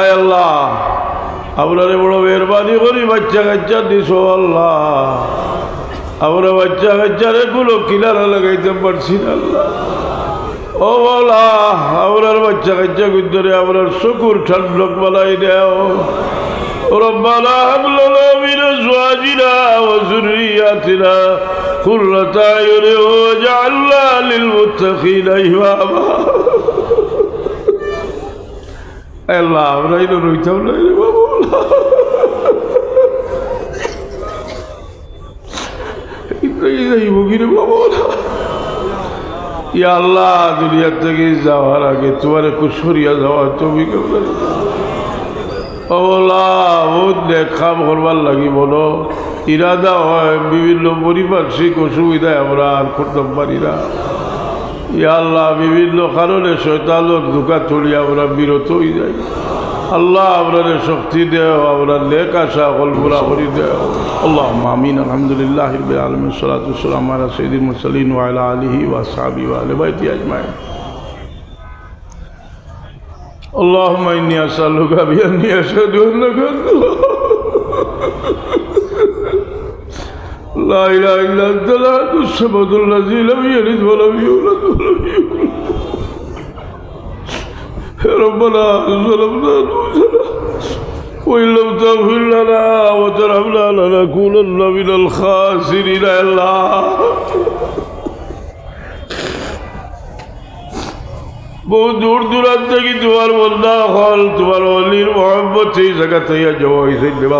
আয় আল্লাহ আপনারে বড় মেহরবানি করি বাচ্চা কাচ্চা দিস আল্লাহ আমরা বাচ্চা কাচ্চারে গুলো কিনারা লাগাইতে পারছি না আল্লাহ ও বলা আমরার বাচ্চা কাচ্চা গুজরে আমরার শুকুর ঠান্ডক বানাই দেও ربنا هب لنا من ازواجنا وذرياتنا قرة اعين واجعلنا للمتقين اماما আল্লাহ আমরা এটা রইতাম না বাবু? আল্লাহ, দুনিয়ার থেকে যাওয়ার আগে তোমার কুসরিয়া যাওয়া, তুমি দেখা করবার লাগিব ন ইরাদা হয়, বিভিন্ন পরিপার্শ্বিক অসুবিধায় আমরা আর করতে পারি না। আল্লাহ বিভিন্ন কারণে শৈতানোর ধোকা তুলি আমরা বিরত হয়ে যাই আল্লাহ আপনার শক্তি দেও আমরা নেক আশা কল্পনা করি দেও আল্লাহ মামিন আলহামদুলিল্লাহ আলম সালাতাম আলা সঈদিন মুসলিন ওয়ালা আলিহি ওয়া সাহাবি ওয়ালে বাইতি আজমাইন اللهم إني أسألك بأني أشهد أنك أنت الله لا إله إلا أنت الأحد الصمد الذي لم يلد ولم يولد ولم ربنا ظلمنا أنفسنا وإن لم تغفر لنا وترحمنا لنكونن من الخاسرين يا الله বহু দূর দূরান্ত থেকে তোমার বন্ধা হল তোমার অলির মোহাম্মত সেই জায়গা থেকে যাওয়া হয়েছে দেবা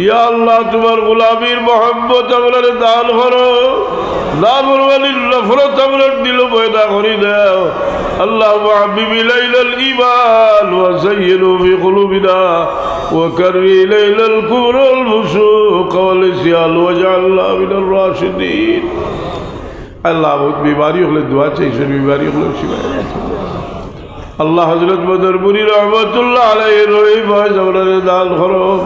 ইয়া আল্লাহ তোমার গোলামীর মোহাম্মত আপনারে দান করো না বলবানির নফরত আপনার দিল পয়দা করে দেও আল্লাহ হাবিবি লাইলাল ঈমান ওয়া যায়্যিনু ফি কুলুবিনা وكره إلينا الكفر والفسوق والعصيان واجعلنا من الراشدين আল্লাহ বহুত বিমারি হলে দোয়া চাইছেন বিমারি হলে শিবায় আল্লাহ হজরত বদরপুরি রহমতুল্লাহ আলাই রহিম আপনার দান খরম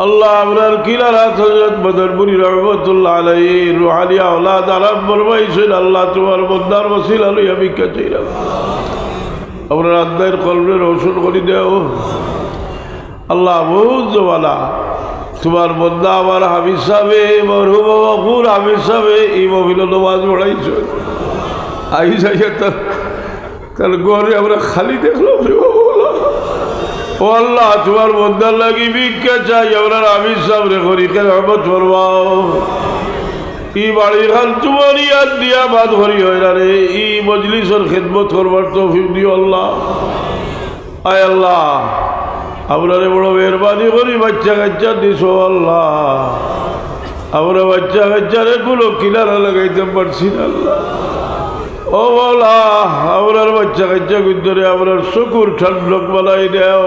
আল্লাহ আপনার কিলারাত হজরত বদরপুরি রহমতুল্লাহ আলাই রুহানিয়া আল্লাহ আরাম বরমাইছেন আল্লাহ তোমার বন্দার বসিল আলু ভিক্ষা চাইলাম আপনার আদায়ের কলমের ঔষধ করি দেও। আল্লাহ বহুত জমানা তোমার বন্ধা আমার হাবিজ সাহেবে, মরহুম বাবুর হাবিজ সাহেবে, এই মহিল নমাজ পড়াইছ। আই যাইয়া তার ঘরে আমরা খালি দেখলাম। ও আল্লাহ, তোমার বন্ধার লাগি ভিক্ষা চাই? আমরা সাহেব রে করি, কেন রহমত করবাও ই বাড়ির হাল তোমার ইয়াদ দিয়া বাদ করি হয় না রে। ই মজলিসের খেদমত করবার তো দিও আল্লাহ। আয় আল্লাহ, আপনারে বড় মেহরবানি করি, বাচ্চা কাচ্চা দিস আল্লাহ। আমরা বাচ্চা কাচ্চারে গুলো কিনারা লাগাইতে পারছি না আল্লাহ। ও বলা আমরার বাচ্চা কাচ্চা গুজরে আমরার শুকুর ঠান্ডক বানাই দেও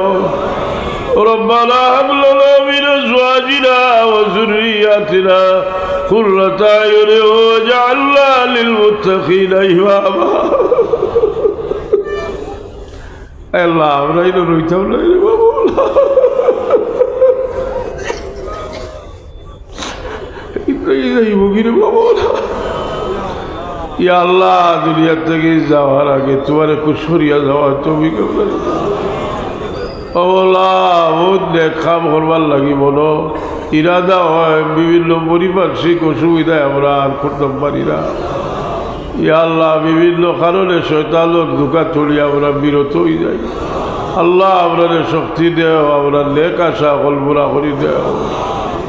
ربنا هب لنا من ازواجنا وذرياتنا قرة اعين واجعلنا للمتقين اماما আল্লাহ আমরা এটা রইতাম না রে বাবু রে বাবু ইয়া আল্লাহ, দুনিয়ার থেকে যাওয়ার আগে তোমার কুসরিয়া যাওয়া, তুমি হয়, বিভিন্ন পরিপার্শ্বিক অসুবিধায় আমরা আর করতে পারি না। আল্লাহ, বিভিন্ন কারণে শৈতানোর ধোকা তুলি আমরা বিরত হয়ে যাই। আল্লাহ আপনার শক্তি দেও আমরা নেক আশা কল্পনা করি দেও।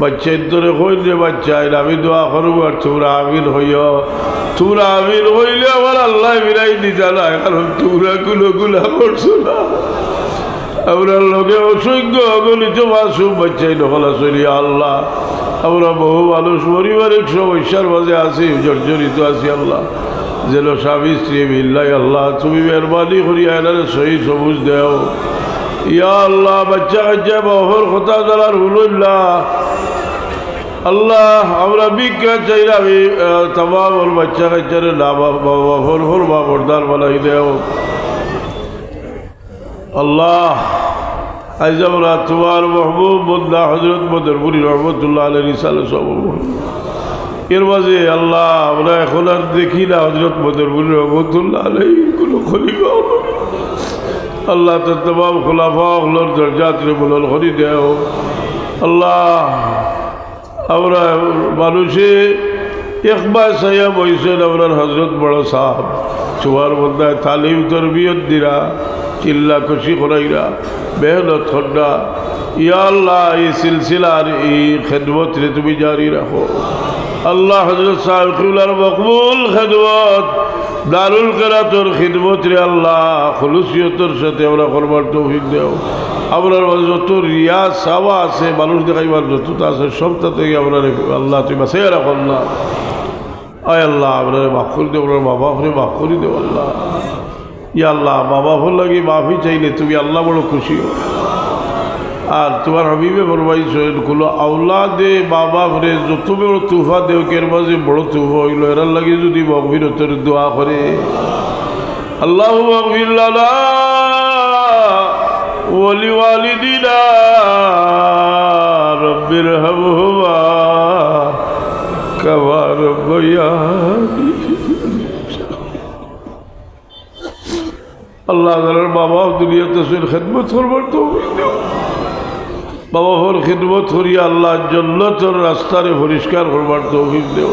বাচ্চার ধরে হইল বাচ্চা আমি দোয়া করব আর তোমরা আমিন হইয় তোমরা আমিন হইলে আমার আল্লাহ মিলাই দিতে না কারণ তোমরা গুলো গুলা করছ না। আমরা লোকে অসংখ্য অগণিত মাসুম বাচ্চাই দখল আসলি আল্লাহ। আমরা বহু মানুষ, পরিবারের সমস্যার মাঝে আছি, জর্জরিত আছি, আল্লাহ। যেন স্বামী, স্ত্রী মিল্লাই আল্লাহ, তুমি মেহরবানি করি এনারে সহি সবুজ দেও। ইয়া আল্লাহ বাচ্চা কাচ্চা বাহর কথা জানার হুলুল্লাহ আল্লাহ, আমরা বিজ্ঞা চাই আমি তমাম বাচ্চা কাচ্চার না বাবা হর হর বা, বরদার বানাই দেও। আল্লাহ, আজ আমরা তোমার মহবুব বন্দা হজরত মদরপুরি রহমতুল্লাহ আলী সালে সব এর মাঝে আল্লাহ, আমরা এখন আর দেখি না হজরত মদরপুরি রহমতুল্লাহ আলী কোনো খলিফা হলো আল্লাহ তো তমাম খোলাফা হলোর দরজাত্রে বলল হরি দেও। আল্লাহ আমরা মানুষে একবার সাইয়া বইছেন আপনার হজরত বড় সাহেব। চুয়ার বন্ধায় তালিম তরবিয়ত দিরা, চিল্লা খুশি করাইরা মেহনত খন্ডা ইয়া আল্লাহ, এই সিলসিলার এই খেদমত তুমি জারি রাখো। আল্লাহ হজরত সাহেবুল্লার মকবুল খেদমত, দারুল কেরাতর খিদমত রে আল্লাহ খলুসিয়তর সাথে আমরা করবার তৌফিক দেও। আপনার যত রিয়া সাওয়া আছে, মানুষ দেখাইবার যতটা আছে সবটা থেকে আমরা আল্লাহ তুমি বাসাই রাখো আল্লাহ আয় আল্লাহ, আপনার মাফ করে দেও, আপনার বাবা হলে মাফ করে দেও আল্লাহ। ইয়া আল্লাহ, বাবা হল লাগে মাফি চাইলে তুমি আল্লাহ বড় খুশি হো আর তোমার হবিবে গুলো আউলা দে বাবা ভরে যত বড় তুফা দেও কের মাঝে বড় তুফা হইল, এরার লাগে যদি মগফিরতের দোয়া করে। আল্লাহ মগফির লানা। আল্লাহ বাবা দুনিয়াতে সে খেদমত করবার তো বাবা হর খেদমত করিয়া আল্লাহ জন্নতর রাস্তারে পরিষ্কার করবার তৌফিক দেও।